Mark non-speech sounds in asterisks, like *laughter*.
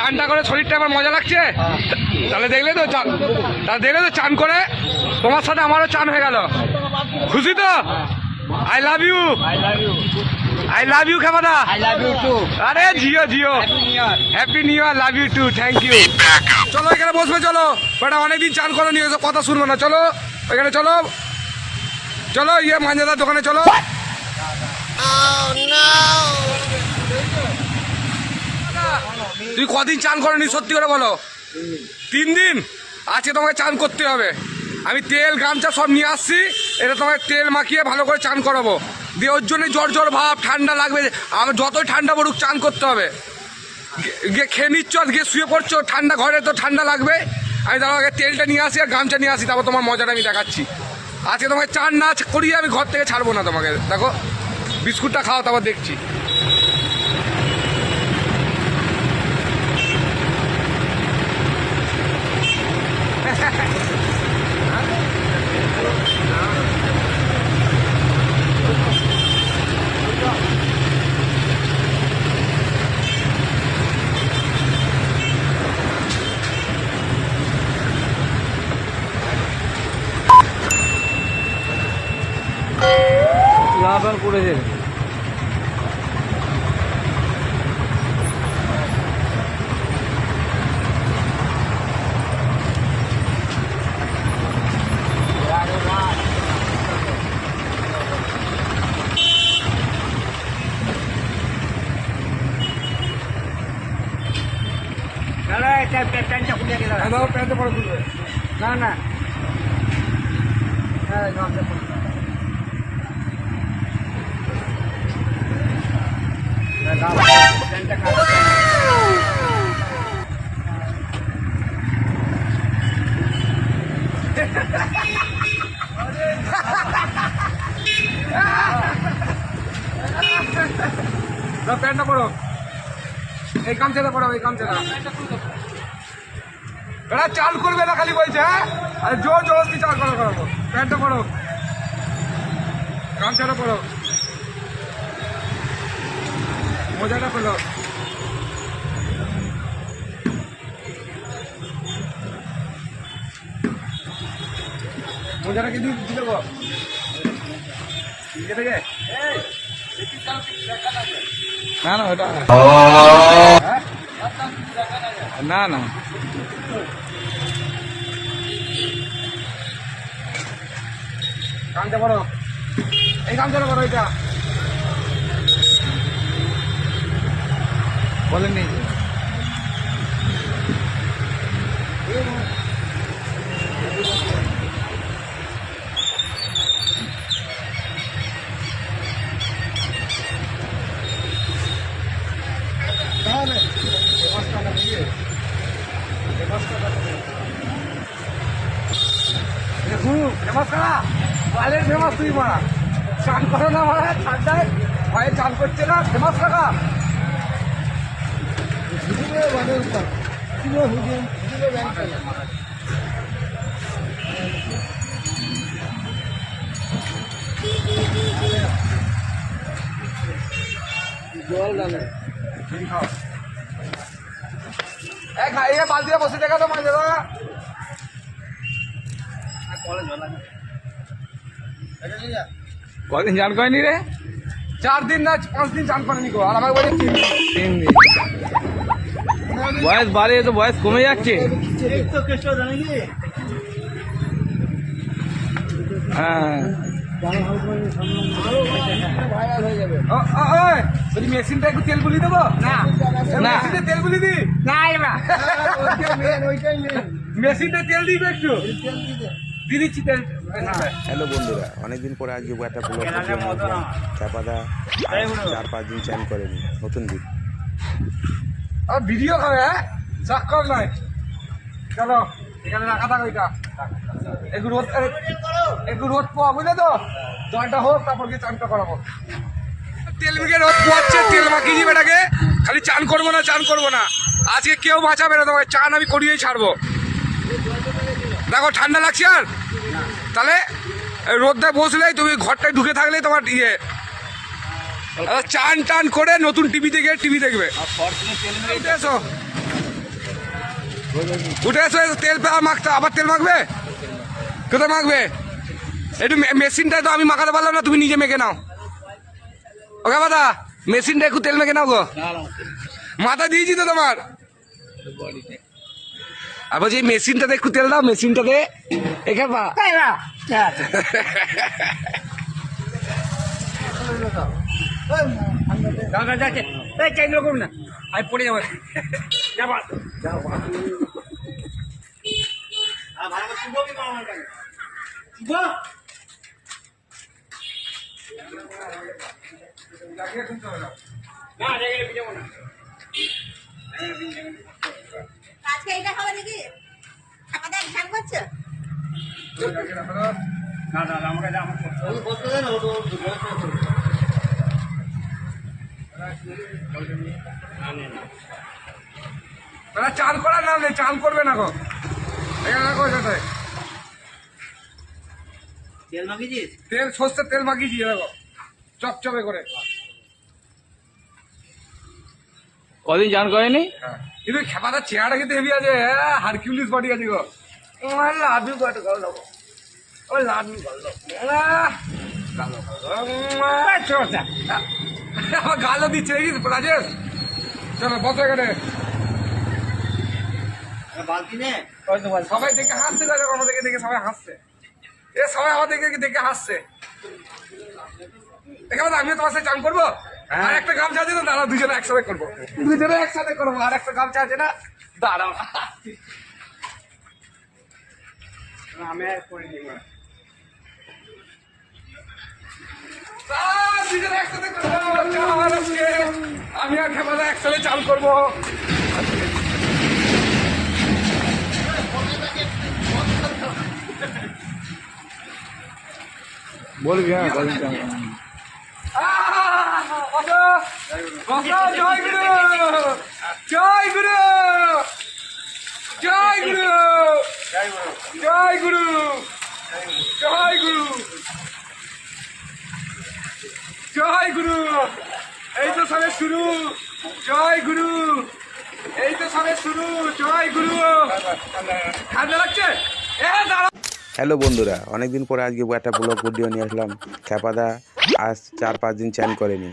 চানটা করে শরীরটা আমার মজা লাগছে? তাহলে দেখলে তো চান তাহলে দেখলে তো চান করে তোমার সাথে আমারও চান হয়ে গেল। খুশি তো? I love you I love you I love খেমাদা। I love you too আরে জিও Jio. Happy new year love you too thank you চলো এখানে বসবে চলো। বেটা অনেকদিন চান করে নিয়ে এসো কথা শুনব না। চলো এখানে চলো। চলো ইয়ে মাঞ্জাদার দোকানে চলো। তুই কদিন চান করনি, সত্যি করে বলো? তিন দিন? আজকে তোমাকে চান করতে হবে। আমি তেল, গামছা সব নিয়ে আসছি, এটা তোমাকে তেল মাখিয়ে ভালো করে চান করাবো। দিয়ে ওর জন্য জ্বর জ্বর, ভাব, ঠান্ডা লাগবে। আমার যতই ঠান্ডা পড়ুক, চান করতে হবে। গিয়ে খেয়ে নিচ্ছ, আর গিয়ে শুয়ে পড়ছো, ঠান্ডা ঘরে তো ঠান্ডা লাগবে। আমি তার আগে তেলটা নিয়ে আসি, আর গামছা নিয়ে আসি, তারপর তোমার মজাটা আমি দেখাচ্ছি। আজকে তোমাকে চান না করিয়ে আমি ঘর থেকে ছাড়বো না তোমাকে। দেখো, বিস্কুটটা খাও, তারপর দেখছি। লাভ করেছে প্যান্টটা খুলে গেল হ্যাঁ, দাও, প্যান্টটা পরে খুলবে না না হ্যাঁ গামছা খুলে প্যান্টটা পরো এই কামছাটা পরো এই কামছাটা এরা চাল করবে না খালি বলছে হ্যাঁ আরে জোর জবরদস্তি চাল করো করাবো প্যান্টটা পরো গামছাটা পরো মোজাটা খোলো মোজাটা কি দিয়ে দিয়ে দেবো দিয়ে থেকে? না না, ওটা না না। কামটা করো এই কামটা করো এটা। বলেননি? তাহলে ফেমাস টাকা তুই মারা। চান করো না মারা ঠান্ডায় ভয়ে চান করছে না, ফেমাস কাকা জল ডালে এক খাইয়ে বালতিতে বসে দেখা তো মাঝে দাদা কলে জল আছে কদিন চান করেনি রে চার দিন না পাঁচ দিন চান করেনি গো আর আমাকে বলে তিন দিন। বয়স বাড়ে তো বয়স কমে যাচ্ছে। হ্যাঁ। মেশিনটা একটু তেল গুলি দেবো? না। তেল গুলি দি। না মেশিনটা তেল দিবে একটু। দিয়ে দিচ্ছি তেল। হ্যালো বন্ধুরা অনেকদিন পরে আজকে একটা ব্লগ চাপাদা চার পাঁচ দিন চ্যান করেনি নতুন দিন আর ভিডিও করে হ্যাঁ? সাক্ষর নয়। চলো, এখানে রাখা থাক ওইটা। একটু রোদ একটু রোদ পোয়া বুঝলে তো? জলটা হোক, তারপর গিয়ে চানটা করাবো। তেল মেখে রোদ পোয়াচ্ছে তেল মাখিয়ে এটাকে খালি চান করব না, চান করব না। আজকে কেউ বাঁচাবে না তোমার চান আমি করিয়েই ছাড়বো। দেখো, ঠান্ডা লাগছে আর? তাহলে রোদটা বসলেই তুমি ঘরটায় ঢুকে থাকলেই তোমার ইয়ে। চান টান করে নতুন টিভি থেকে টিভি দেখবে। এসো। উঠে এসো তেল পে- মাখতে আবার তেল মাখবে? কোথায় মাখবে? একটু মে- মেশিনটায় তো আমি মাখাতে পারলাম না তুমি নিজে মেখে নাও। ওকে বাদা মেশিনটা একটু তেল মেখে নাও গো। মাথা দিয়েছি তো তোমার। আর বলছি এই মেশিনটাতে একটু তেল দাও মেশিনটাতে এখানে পা। *laughs* দাদা যাচ্ছে। এই চেঞ্জ করুন না। আমি পড়ে যাব। যাব আজকে এটা হবে নাকি? আমাদের ধ্যান করছ? না দাদা আমাকে আমাকে দাদা চান করার নাম নেই চান করবে না গো। এখানে রাখো সেটাই। তেল মাখিয়েছিস? তেল সর্ষের তেল মাখিয়েছি দেখো। চপচপে করে। কদিন চান করেনি? হ্যাঁ। কিন্তু খেপাটার চেহারা কিন্তু হেভি আছে হ্যাঁ হারকিউলিস বডি আছে গো। আমার লাড্ডু কত গল দেবো ও লাড্ডু গল দেবো আমার গালও দিচ্ছে দেখিস রাজেশ। চলো বসো এখানে। সবাই দেখে হাসছে দেখো আমাদেরকে দেখে সবাই হাসছে। এ সবাই আমাদেরকে দেখে হাসছে। এখানে আমিও তোমার সাথে চান করব? আর একটা গামছা আছে না দাঁড়া দুজনে একসাথে করব। দুজনে একসাথে করব আর একটা গামছা আছে না? দাঁড়াও। আমি আর করে নিব আমি আর খেপাদা একসাথে চান করব। আহ, বসো। বসো, জয় গুরু। জয় গুরু। জয় গুরু। জয় গুরু। জয় গুরু। জয় গুরু। এই তো সবে শুরু। জয় গুরু। এই তো সবে শুরু। জয় গুরু। ঠান্ডা লাগছে? হ্যালো বন্ধুরা, অনেকদিন পরে আজকে একটা ব্লগ ভিডিও নিয়ে আসলাম। খেপাদা আজ চার পাঁচ দিন চ্যান করেনি।